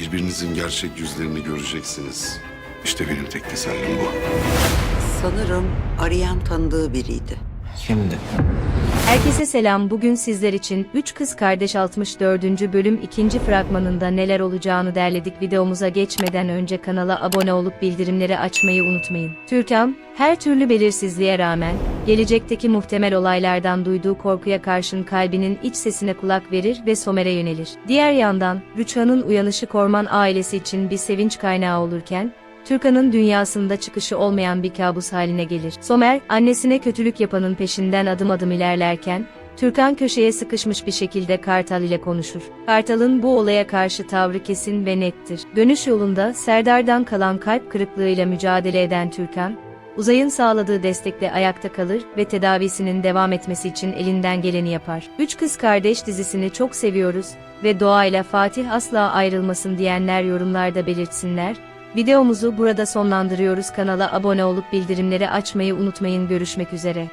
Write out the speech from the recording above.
Birbirinizin gerçek yüzlerini göreceksiniz. İşte benim tek tesellim bu. Sanırım arayan tanıdığı biriydi. Kimdi? Herkese selam. Bugün sizler için 3 Kız Kardeş 64. bölüm 2. fragmanında neler olacağını derledik. Videomuza geçmeden önce kanala abone olup bildirimleri açmayı unutmayın. Türkan, her türlü belirsizliğe rağmen, gelecekteki muhtemel olaylardan duyduğu korkuya karşın kalbinin iç sesine kulak verir ve Somer'e yönelir. Diğer yandan, Rüçhan'ın uyanışı Korman ailesi için bir sevinç kaynağı olurken, Türkan'ın dünyasında çıkışı olmayan bir kabus haline gelir. Somer, annesine kötülük yapanın peşinden adım adım ilerlerken, Türkan köşeye sıkışmış bir şekilde Kartal ile konuşur. Kartal'ın bu olaya karşı tavrı kesin ve nettir. Dönüş yolunda Serdar'dan kalan kalp kırıklığıyla mücadele eden Türkan, Uzay'ın sağladığı destekle ayakta kalır ve tedavisinin devam etmesi için elinden geleni yapar. Üç Kız Kardeş dizisini çok seviyoruz ve Doğa ile Fatih asla ayrılmasın diyenler yorumlarda belirtsinler. Videomuzu burada sonlandırıyoruz. Kanala abone olup bildirimleri açmayı unutmayın. Görüşmek üzere.